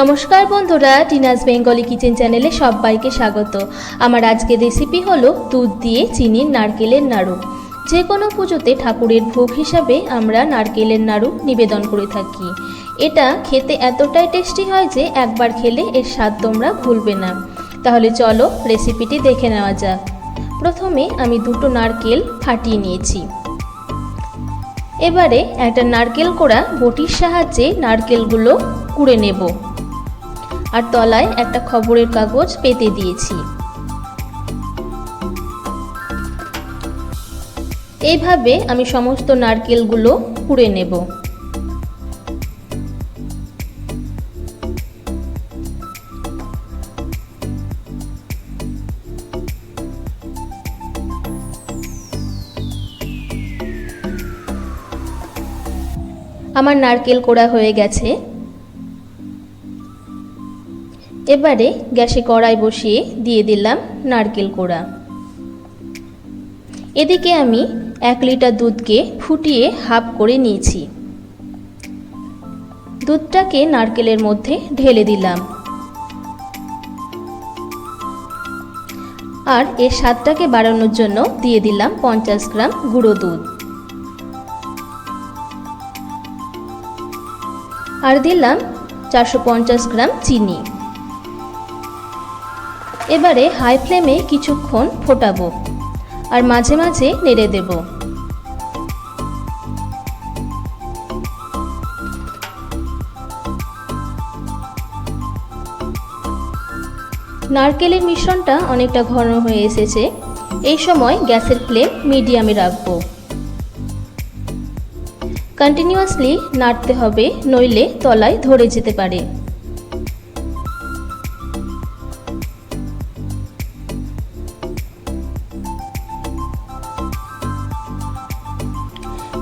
নমস্কার বন্ধুরা, Tina's Bengali kitchen চ্যানেলে সবাইকে স্বাগত। আমার আজকের রেসিপি হলো দুধ দিয়ে চিনির নারকেলের নাড়ু। যে কোনো পুজোতে ঠাকুরের ভোগ হিসাবে আমরা নারকেলের নাড়ু নিবেদন করে থাকি। এটা খেতে এতটাই টেস্টি হয় যে একবার খেলে এর স্বাদ তোমরা ভুলবে না। তাহলে চলো রেসিপিটি দেখে নেওয়া যাক। প্রথমে আমি দুটো নারকেল ফাটিয়ে নিয়েছি। এবারে একটা নারকেল কোড়া বটির সাহায্যে নারকেলগুলো কুড়ে নেব। আর তলায় একটা খবরের কাগজ পেতে দিয়েছি। এইভাবে আমি সমস্ত নারকেলগুলো কুড়ে নেব। আমার নারকেল কোড়া হয়ে গেছে। এবারে গ্যাসে কড়াই বসিয়ে দিয়ে দিলাম নারকেল কোড়া। এদিকে আমি এক লিটার দুধকে ফুটিয়ে হাফ করে নিয়েছি। দুধটাকে নারকেলের মধ্যে ঢেলে দিলাম। আর এর স্বাদটাকে বাড়ানোর জন্য দিয়ে দিলাম পঞ্চাশ গ্রাম গুঁড়ো দুধ। আর দিলাম চারশো পঞ্চাশ গ্রাম চিনি। এবারে হাই ফ্লেমে কিছুক্ষণ ফোটাবো আর মাঝে মাঝে নেড়ে দেব। নারকেলের মিশ্রণটা অনেকটা ঘন হয়ে এসেছে। এই সময় গ্যাসের ফ্লেম মিডিয়ামে রাখব। কন্টিনিউয়াসলি নাড়তে হবে, নইলে তলায় ধরে যেতে পারে।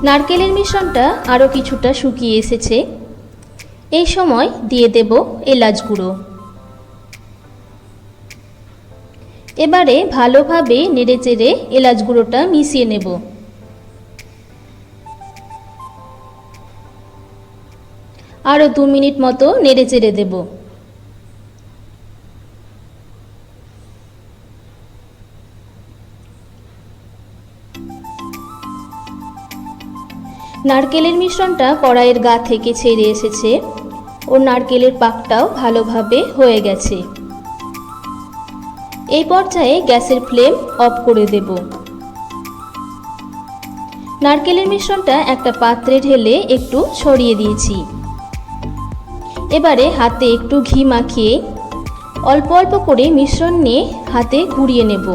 নারকেলের মিশ্রণটা আরও কিছুটা শুকিয়ে এসেছে। এই সময় দিয়ে দেব এলাচ গুঁড়ো। এবারে ভালোভাবে নেড়ে চেড়ে এলাচ গুঁড়োটা মিশিয়ে নেব। আরও দু মিনিট মতো নেড়ে চেড়ে দেব। নারকেলের মিশ্রণটা কড়াইয়ের গা থেকে ছেড়ে এসেছে। ও নারকেলের পাকটাও ভালোভাবে হয়ে গেছে। এই পর্যায়ে গ্যাসের ফ্লেম অফ করে দেব। নারকেলের মিশ্রণটা একটা পাত্রে ঢেলে একটু ছড়িয়ে দিয়েছি। এবারে হাতে একটু ঘি মাখিয়ে অল্প অল্প করে মিশ্রণ নিয়ে হাতে ঘুরিয়ে নেব।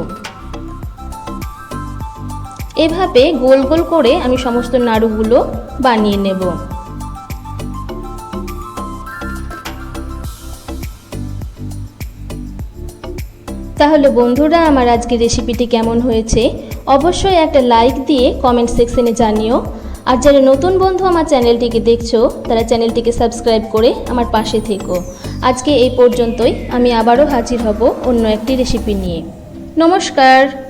এভাবে গোল গোল করে আমি সমস্ত নাড়ুগুলো বানিয়ে নেব। তাহলে বন্ধুরা, আমার আজকের রেসিপিটি কেমন হয়েছে অবশ্যই একটা লাইক দিয়ে কমেন্ট সেকশনে জানিও। আর যারা নতুন বন্ধু আমার চ্যানেলটিকে দেখছ, তারা চ্যানেলটিকে সাবস্ক্রাইব করে আমার পাশে থেকো। আজকে এই পর্যন্তই, আমি আবারও হাজির হব অন্য একটি রেসিপি নিয়ে। নমস্কার!